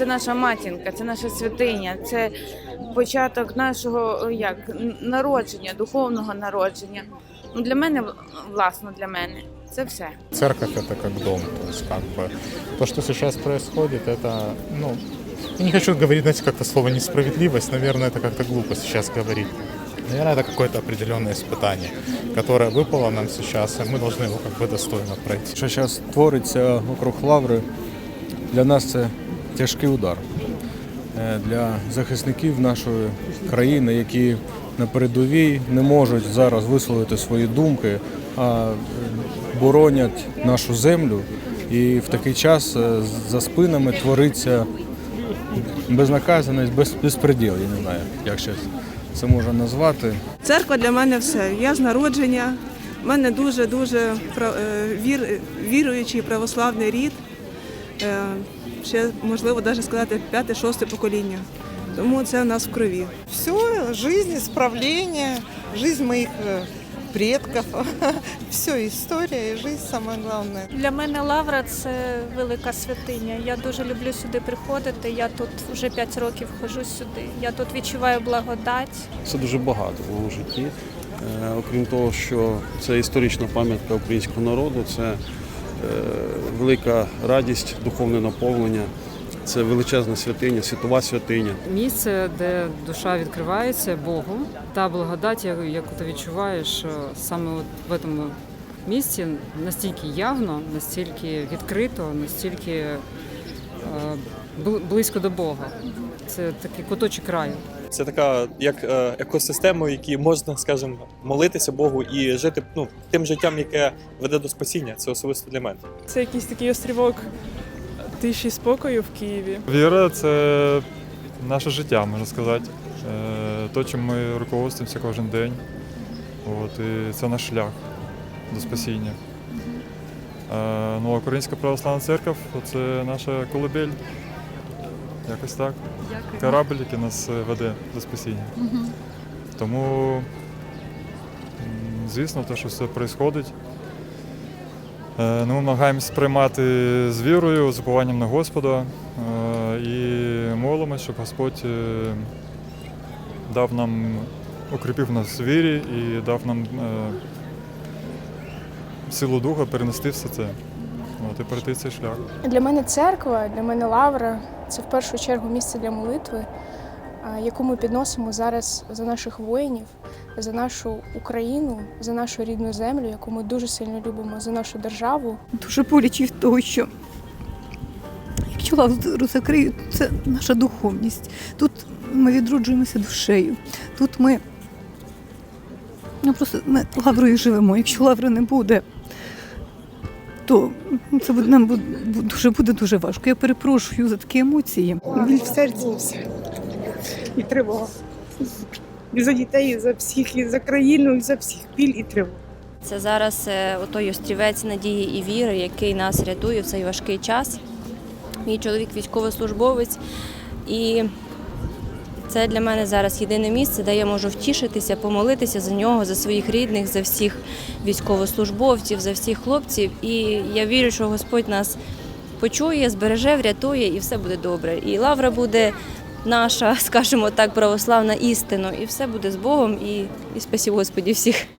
це наша матінка, це наша святиня, це початок нашого о, як н- народження, духовного народження. Ну для мене власно для мене це все. Церковь это как дом, то есть как бы то, что сейчас происходит, это, ну, я не хочу говорить, знаете, как-то слово несправедливость, наверное, это как-то глупо сейчас говорить. Наверное, это какое-то определенное испытание, которое выпало нам сейчас, и мы должны его как бы достойно пройти. Що зараз твориться вокруг лаври, для нас це тяжкий удар. Е, Для захисників нашої країни, які на передовій не можуть зараз висловити свої думки, а е, боронять нашу землю. І в такий час е, за спинами твориться безнаказаність, без, безпреділ, я не знаю, як ще це можна назвати. Церква для мене все. Я з народження. У мене дуже дуже пра- е, вір, віруючий православний рід. Е, Ще можливо навіть сказати п'яте-шосте покоління. Тому це в нас в крові. Все, жизнь, исправление, жизнь моих э, предков. Все, история и жизнь самое главное. Для мене лавра це велика святиня. Я дуже люблю сюди приходити. Я тут вже 5 років ходжу сюди. Я тут відчуваю благодать. Це дуже багато в моєму житті. Е, Окрім того, що це історична пам'ятка українського народу, це велика радість, духовне наповнення, це величезна святиня, світова святиня. місце, де душа відкривається Богу, та благодать, яку ти відчуваєш е, саме от в цьому місці, настільки явно, настільки відкрито, настільки е, близько до Бога. Це такий куточок краю. Це така як е, екосистема, в якій можна, скажімо, молитися Богу і жити ну, тим життям, яке веде до спасіння. Це особисто для мене. Це якийсь такий острівок тиші і спокою в Києві. Віра це наше життя, можна сказати. Е, То, чим ми руководствуємося кожен день. От, і це наш шлях до спасіння. Е, Ну, Українська православна церква це наша колыбель. Якось так. Корабль, який нас е, веде до спасіння. Тому, м, звісно, те, що все відбувається. Е, ну, Ми намагаємось сприймати з вірою, з упованням на Господа е, і молимось, щоб Господь е, дав нам, укріпив нас в вірі і дав нам е, силу духа перенести все це. От, і пройти цей шлях. Для мене церква, для мене лавра це в першу чергу місце для молитви, яку ми підносимо зараз за наших воїнів, за нашу Україну, за нашу рідну землю, яку ми дуже сильно любимо, за нашу державу. дуже боляче того, що якщо лавру закриють, це наша духовність. Тут ми відроджуємося душею. Тут ми, ну просто ми лаврою живемо. Якщо лаври не буде, то це буде, нам буде, дуже, буде дуже важко. Я перепрошую за такі емоції. Біль в серці і все. І тривога. І за дітей, і за всіх, і за країну, і за всіх біль і тривога. Це зараз е, отой острівець надії і віри, який нас рятує в цей важкий час. Мій чоловік військовослужбовець, і це для мене зараз єдине місце, де я можу втішитися, помолитися за нього, за своїх рідних, за всіх військовослужбовців, за всіх хлопців. І я вірю, що Господь нас почує, збереже, врятує, і все буде добре. І лавра буде наша, скажімо так, православна істина, і все буде з Богом, і, і спасибо Господі всіх.